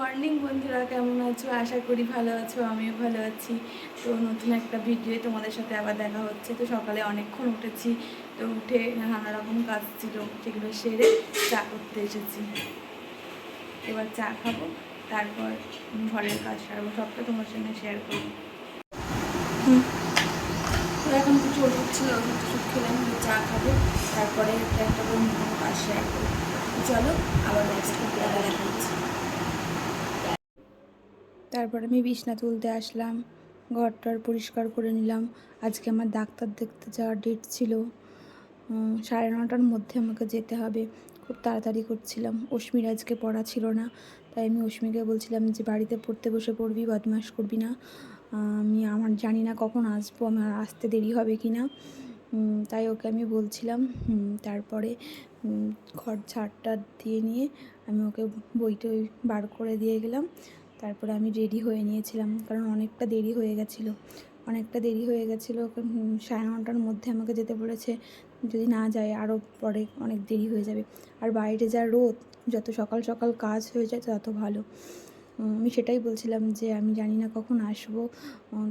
Morning বন্ধুরা, কেমন আছো? আশা করি ভালো আছো, আমিও ভালো আছি। তো নতুন একটা ভিডিও তোমাদের সাথে আবার দেখা হচ্ছে। তো সকালে অনেকক্ষণ উঠেছি, তো উঠে নানা রকম কাজ ছিল, সেগুলো সেরে চা করতে এসেছি। এবার চা খাব, তারপর ঘরের কাজ সারবো, সবটা তোমার সঙ্গে শেয়ার করব। এখন হচ্ছিল ওষুধ খেলাম চা খাব, তারপরে একটা একটা কাজ শেয়ার করব। চলো, আবার নেক্সট দেখা তারপর আমি বিছনা তুলতে আসলাম, ঘরটার পরিষ্কার করে নিলাম। আজকে আমার ডাক্তার দেখতে যাওয়ার ডেট ছিল সাড়ে নটার মধ্যে আমাকে যেতে হবে। খুব তাড়াতাড়ি করছিলাম। অশ্মির আজকে পড়া ছিল না, তাই আমি অশ্মিকে বলছিলাম যে বাড়িতে পড়তে বসে পড়বি বদমাস করবি না। আমি আমার জানি না কখন আসব, আমার আসতে দেরি হবে কি না। তাই ওকে আমি বলছিলাম তারপরে ঘর ঝাড়টা দিয়ে নিয়ে আমি ওকে বইটা বার করে দিয়ে গেলাম। তারপরে আমি রেডি হয়ে নিয়েছিলাম, কারণ অনেকটা দেরি হয়ে গেছিল। অনেকটা দেরি হয়ে গেছিল সাড়ে নটার মধ্যে আমাকে যেতে বলেছে, যদি না যায় আরও পরে অনেক দেরি হয়ে যাবে। আর বাইরে যা রোদ, যত সকাল সকাল কাজ হয়ে যায় তত ভালো। আমি সেটাই বলছিলাম যে আমি জানি না কখন আসব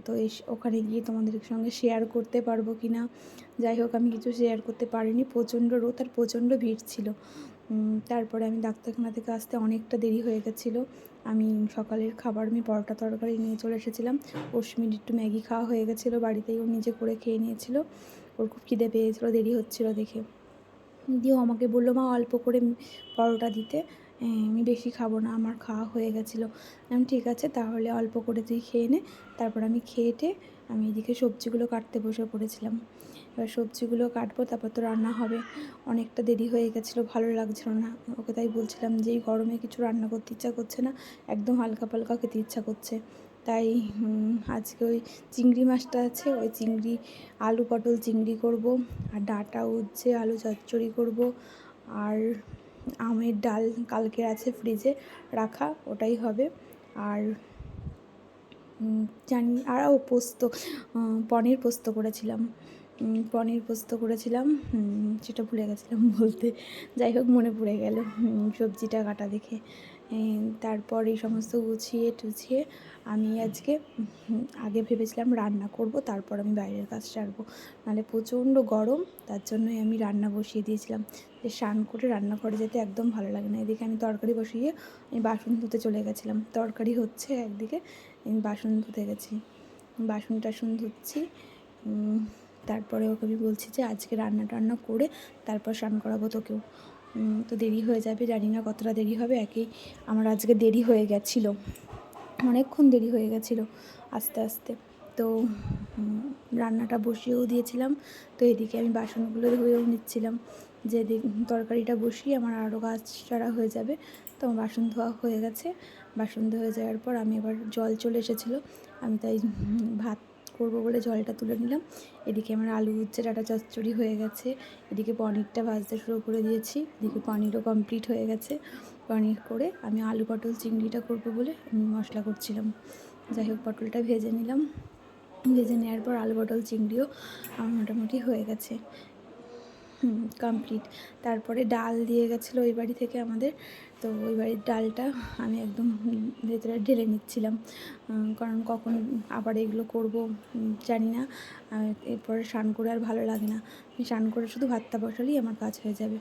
তো ওখানে গিয়ে তোমাদের সঙ্গে শেয়ার করতে পারব কি না যাই হোক, আমি কিছু শেয়ার করতে পারিনি, প্রচণ্ড রোদ আর প্রচণ্ড ভিড় ছিল। তারপরে আমি ডাক্তারখানা থেকে আসতে অনেকটা দেরি হয়ে গেছিল। আমি সকালের খাবার আমি পরোটা তরকারি নিয়ে চলে এসেছিলাম। অশ্মির একটু ম্যাগি খাওয়া হয়ে গেছিল বাড়িতেই ও নিজে করে খেয়ে নিয়েছিল। ওর খুব খিদে পেয়েছিলো দেরি হচ্ছিল দেখে। দিয়েও আমাকে বলল মা অল্প করে পরোটা দিতে হ্যাঁ, আমি বেশি খাব না আমার খাওয়া হয়ে গেছিল। আমি ঠিক আছে তাহলে অল্প করে তুই খেয়ে নে। তারপর আমি খেয়ে আমি এদিকে সবজিগুলো কাটতে বসে পড়েছিলাম। এবার সবজিগুলো কাটবো, তারপর তো রান্না হবে। অনেকটা দেরি হয়ে গেছিল, ভালো লাগছিল না। ওকে তাই বলছিলাম যে, এই গরমে কিছু রান্না করতে ইচ্ছা করছে না, একদম হালকা পালকা খেতে ইচ্ছা করছে। তাই আজকে ওই চিংড়ি মাছটা আছে, ওই চিংড়ি, আলু পটল চিংড়ি করব, আর ডাটা উচ্ছে, আলু চচ্চড়ি করব, আর আমের ডাল কালকের আছে ফ্রিজে রাখা, ওটাই হবে। আর জানি, আর পোস্ত পনির পোস্ত করেছিলাম। পনির পোস্ত করেছিলাম সেটা ভুলে গেছিলাম বলতে। যাই হোক, মনে পড়ে গেল সবজিটা কাটা দেখে। তারপর এই সমস্ত গুছিয়ে টুছিয়ে আমি আজকে আগে ভেবেছিলাম রান্না করব, তারপর আমি বাইরের কাজ সারবো। নাহলে প্রচণ্ড গরম, তার জন্যই আমি রান্না বসিয়ে দিয়েছিলাম। যে স্নান করে রান্না করে যেতে একদম ভালো লাগে না। এদিকে আমি তরকারি বসিয়ে আমি বাসন ধুতে চলে গেছিলাম। তরকারি হচ্ছে একদিকে আমি বাসন ধুতে গেছি। বাসন টাসন ধুচ্ছি তারপরে ওকে আমি বলছি যে, আজকে রান্না টান্না করে তারপর স্নান করাবো তোকেও। তো দেরি হয়ে যাবে, জানি না কতটা দেরি হবে, একেই আমার আজকে দেরি হয়ে গেছিল। অনেকক্ষণ দেরি হয়ে গেছিল আস্তে আস্তে। তো রান্নাটা বসিয়েও দিয়েছিলাম, তো এদিকে আমি বাসনগুলো ধুয়েও নিচ্ছিলাম। যে তরকারিটা বসিয়ে আমার আরও গাছ সারা হয়ে যাবে, তো আমার বাসন ধোয়া হয়ে গেছে। বাসন ধুয়ে যাওয়ার পর আমি এবার জল চলে এসেছিল, আমি তাই ভাত করব বলে জলটা তুলে নিলাম। এদিকে আমার আলু উচ্ছে, ডাটা চচ্চড়ি হয়ে গেছে। এদিকে পনিরটা ভাজতে শুরু করে দিয়েছি। এদিকে পনিরও কমপ্লিট হয়ে গেছে। পনির করে আমি আলু পটল চিংড়িটা করব বলে আমি মশলা করছিলাম। যাই হোক, পটলটা ভেজে নিলাম। ভেজে নেওয়ার পর আলু পটল চিংড়িও আমার মোটামুটি হয়ে গেছে। কমপ্লিট তারপরে ডাল দিয়ে গেছিল ওই বাড়ি থেকে আমাদের। তো ওই বাড়ির ডালটা আমি একদম ভেতরে ঢেলে নিচ্ছিলাম। কারণ কখন আবার এগুলো করব জানি না। এরপরে স্নান করে আর ভালো লাগে না। স্নান করে শুধু ভাতটা বসালেই আমার কাজ হয়ে যাবে।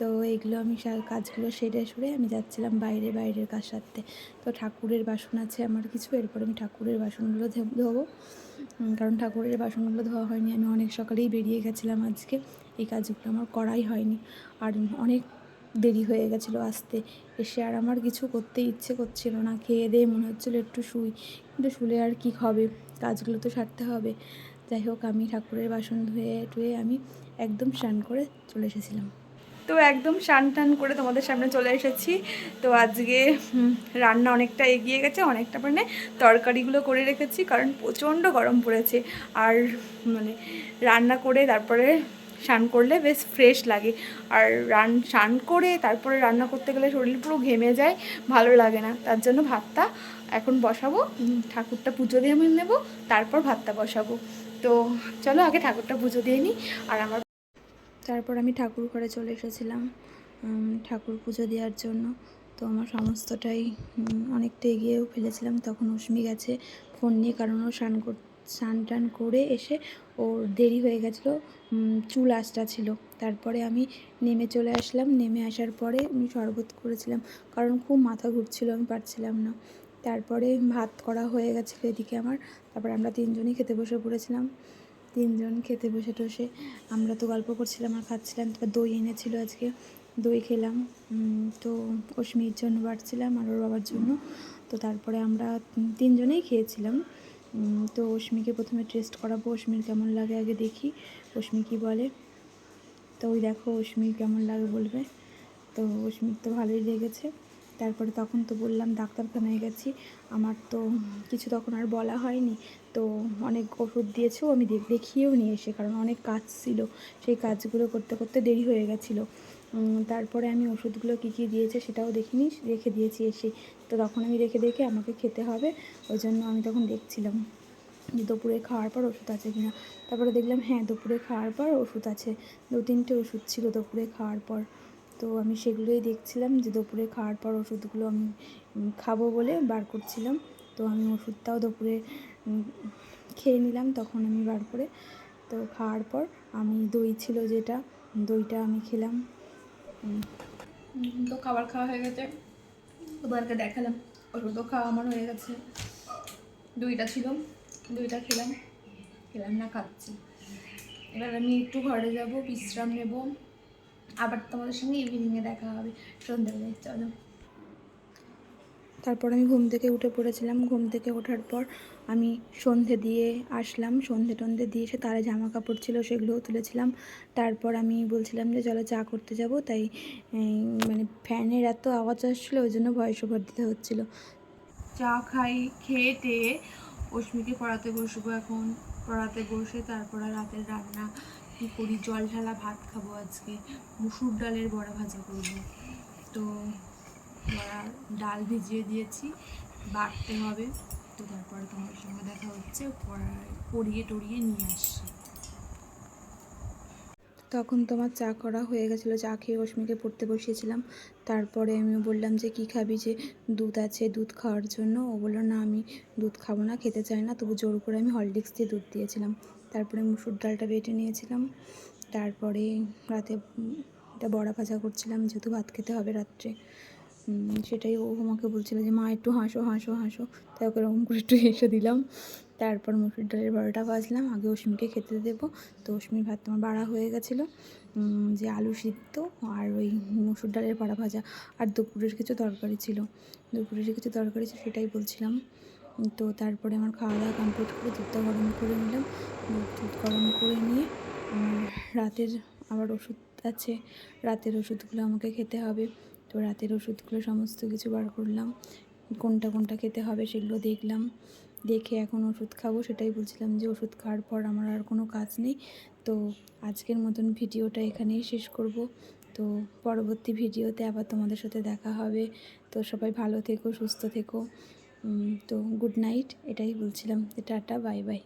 তো এইগুলো আমি কাজগুলো সেরে সুরে আমি যাচ্ছিলাম বাইরে, বাইরের কাজ সারতে। তো ঠাকুরের বাসন আছে আমার কিছু, এরপর আমি ঠাকুরের বাসনগুলো ধোবো। কারণ ঠাকুরের বাসনগুলো ধোয়া হয়নি, আমি অনেক সকালেই বেরিয়ে গেছিলাম আজকে। এই কাজগুলো আমার করাই হয়নি। আর অনেক দেরি হয়ে গেছিল আসতে। এসে আর আমার কিছু করতে ইচ্ছে করছিল না। খেয়ে দিয়ে মনে হচ্ছিল একটু শুই, কিন্তু শুলে আর কি হবে? কাজগুলো তো সারতে হবে। যাই হোক, আমি ঠাকুরের বাসন ধুয়ে, টুয়ে আমি একদম স্নান করে চলে এসেছিলাম। তো একদম স্নান টান করে তোমাদের সামনে চলে এসেছি। তো আজকে রান্না অনেকটা এগিয়ে গেছে, অনেকটা মানে তরকারিগুলো করে রেখেছি, কারণ প্রচণ্ড গরম পড়েছে। আর মানে রান্না করে তারপরে স্নান করলে বেশ ফ্রেশ লাগে। আর রান, স্নান করে তারপরে রান্না করতে গেলে শরীর পুরো ঘেমে যায়, ভালো লাগে না। তার জন্য ভাতটা এখন বসাবো ঠাকুরটা পুজো দিয়ে আমি নেব, তারপর ভাতটা বসাবো। তো চলো আগে ঠাকুরটা পুজো দিয়ে নিই, আর আমার তারপর আমি ঠাকুর ঘরে চলে এসেছিলাম ঠাকুর পুজো দেওয়ার জন্য। তো আমার সমস্তটাই অনেকটা এগিয়েও ফেলেছিলাম। তখন অশ্মি গেছে ফোন নিয়ে, কারণ ও স্নান কর, স্নান টান করে এসে ওর দেরি হয়ে গেছিল চুল আসটা ছিল। তারপরে আমি নেমে চলে আসলাম। নেমে আসার পরে আমি শরবত করেছিলাম, কারণ খুব মাথা ঘুরছিল, আমি পারছিলাম না। তারপরে ভাত করা হয়ে গেছিল এদিকে আমার, তারপরে আমরা তিনজনই খেতে বসে পড়েছিলাম। তিনজন খেতে বসে টসে আমরা তো গল্প করছিলাম আর খাচ্ছিলাম, তারপর দই এনেছিল আজকে। দই খেলাম তো অশ্মির জন্য বাড়ছিলাম আর ওর বাবার জন্য। তো তারপরে আমরা তিনজনেই খেয়েছিলাম। তো অশ্মিকে প্রথমে টেস্ট করাবো, অশ্মির কেমন লাগে আগে দেখি। অশ্মি কী বলে? তো ওই দেখো অশ্মির কেমন লাগে বলবে। তো অশ্মির তো ভালোই লেগেছে। তারপরে তখন তো বললাম ডাক্তারখানায় গেছি। আমার তো কিছু তখন আর বলা হয়নি। তো অনেক ওষুধ দিয়েছেও আমি দেখ- দেখিয়েও নিয়ে এসে, কারণ অনেক কাজ ছিল। সেই কাজগুলো করতে করতে দেরি হয়ে গেছিল। তারপরে আমি ওষুধগুলো কী কী দিয়েছে সেটাও দেখিনি, রেখে দিয়েছি এসে। তো তখন আমি রেখে দেখে আমাকে খেতে হবে, ওই জন্য আমি তখন দেখছিলাম যে দুপুরে খাওয়ার পর ওষুধ আছে কিনা। তারপরে দেখলাম হ্যাঁ দুপুরে খাওয়ার পর ওষুধ আছে। দু তিনটে ওষুধ ছিল দুপুরে খাওয়ার পর। তো আমি সেগুলোই দেখছিলাম যে দুপুরে খাওয়ার পর ওষুধগুলো আমি খাব বলে বার করছিলাম। তো আমি ওষুধটাও দুপুরে খেয়ে নিলাম তখন আমি বার করে। তো খাওয়ার পর আমি দই ছিল যেটা, দইটা আমি খেলাম। তো খাবার খাওয়া হয়ে গেছে। তোমাদেরকে দেখালাম। ওষুধও খাওয়া আমার হয়ে গেছে। দুইটা ছিল, দুইটা খেলাম। খেলাম না, খাচ্ছি। এবার আমি একটু ঘরে যাব, বিশ্রাম নেব। আবার তোমাদের সঙ্গে ইভিনিংয়ে দেখা হবে। সন্ধ্যাবেলায়, চলো। তারপর আমি ঘুম থেকে উঠে পড়েছিলাম। ঘুম থেকে ওঠার পর আমি সন্ধে দিয়ে আসলাম। সন্ধে টন্ধে দিয়ে এসে তারা জামা কাপড় ছিল সেগুলোও তুলেছিলাম। তারপর আমি বলছিলাম যে, চলো চা করতে যাব। তাই মানে ফ্যানের এত আওয়াজ আসছিল, ওই জন্য ভয়েস ওভার দিতে হচ্ছিল। চা খাই, খেয়ে টেয়ে অশ্মিকে পড়াতে বসবো এখন। পড়াতে বসে তারপরে রাতের রান্না কী করি জল ঢালা ভাত খাব আজকে। মুসুর ডালের বড়া ভাজা করব। তো বড়া ডাল ভিজিয়ে দিয়েছি, বাটতে হবে। তো তারপরে তোমার সঙ্গে দেখা হচ্ছে, পড়া- পড়িয়ে টড়িয়ে নিয়ে আসছি। তখন তোমার চা করা হয়ে গেছিল, চা খেয়ে রশ্মিকে পড়তে বসিয়েছিলাম। তারপরে আমি বললাম যে, কী খাবি যে দুধ আছে দুধ খাওয়ার জন্য? ও বলল, না, আমি দুধ খাব না, খেতে চাই না। তবু জোর করে আমি হরলিক্স দিয়ে দুধ দিয়েছিলাম। তারপরে মুসুর ডালটা বেটে নিয়েছিলাম। তারপরে রাতে এটা বড়া ভাজা করছিলাম, যেহেতু ভাত খেতে হবে রাত্রে। সেটাই ও আমাকে বলছিল যে, মা, একটু হাসো হাসো হাসো। তাই ওকে ওরকম করে একটু হেসে দিলাম। তারপর মুসুর ডালের বড়াটা ভাজলাম। আগে অশ্মিকে খেতে দেবো। তো অশ্মির ভাত তোমার বাড়া হয়ে গেছিল। যে আলু সিদ্ধ আর ওই মুসুর ডালের বড়া ভাজা। আর দুপুরের কিছু তরকারি ছিল। দুপুরের কিছু তরকারি ছিল সেটাই বলছিলাম। তো তারপরে আমার খাওয়া দাওয়া কমপ্লিট করে দুধটা গরম করে নিলাম। দুধ গরম করে নিয়ে রাতের আবার ওষুধ আছে, রাতের ওষুধগুলো আমাকে খেতে হবে। তো রাতের ওষুধগুলো সমস্ত কিছু বার করলাম। কোনটা কোনটা খেতে হবে সেগুলো দেখলাম। দেখে এখন ওষুধ খাব সেটাই বলছিলাম যে ওষুধ খাওয়ার পর আমার আর কোনো কাজ নেই। তো আজকের মতন ভিডিওটা এখানেই শেষ করব। তো পরবর্তী ভিডিওতে আবার তোমাদের সাথে দেখা হবে। তো সবাই ভালো থেকো, সুস্থ থেকো। তো গুড নাইট এটাই বলছিলাম টাটা বাই বাই